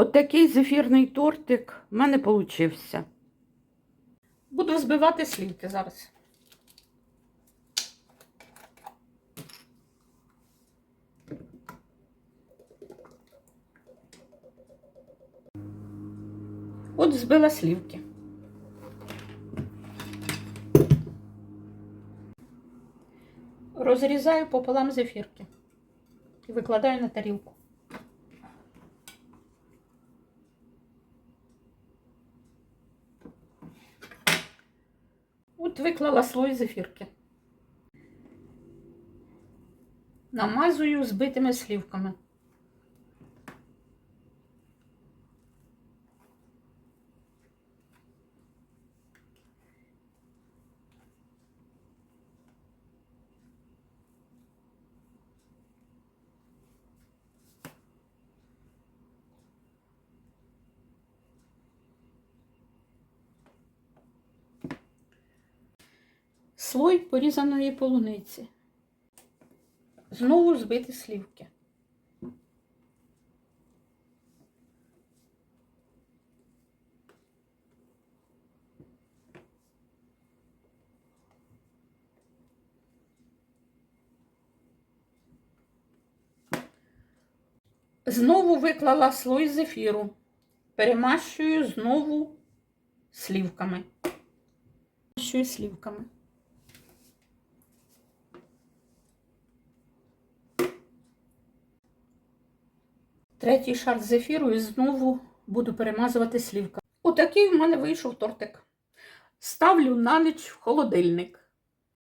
От зефірний тортик в мене получився. Буду збивати слівки зараз. От збила слівки. Розрізаю пополам зефірки і викладаю на тарілку. От виклала слой зефірки. Намазую збитими слівками. Слой порізаної полуниці. Знову збити слівки. Знову виклала слой зефіру. Перемащую знову слівками. Перемащую слівками. Третій шар зефіру і знову буду перемазувати слівка. Отакий в мене вийшов тортик. Ставлю на ніч в холодильник.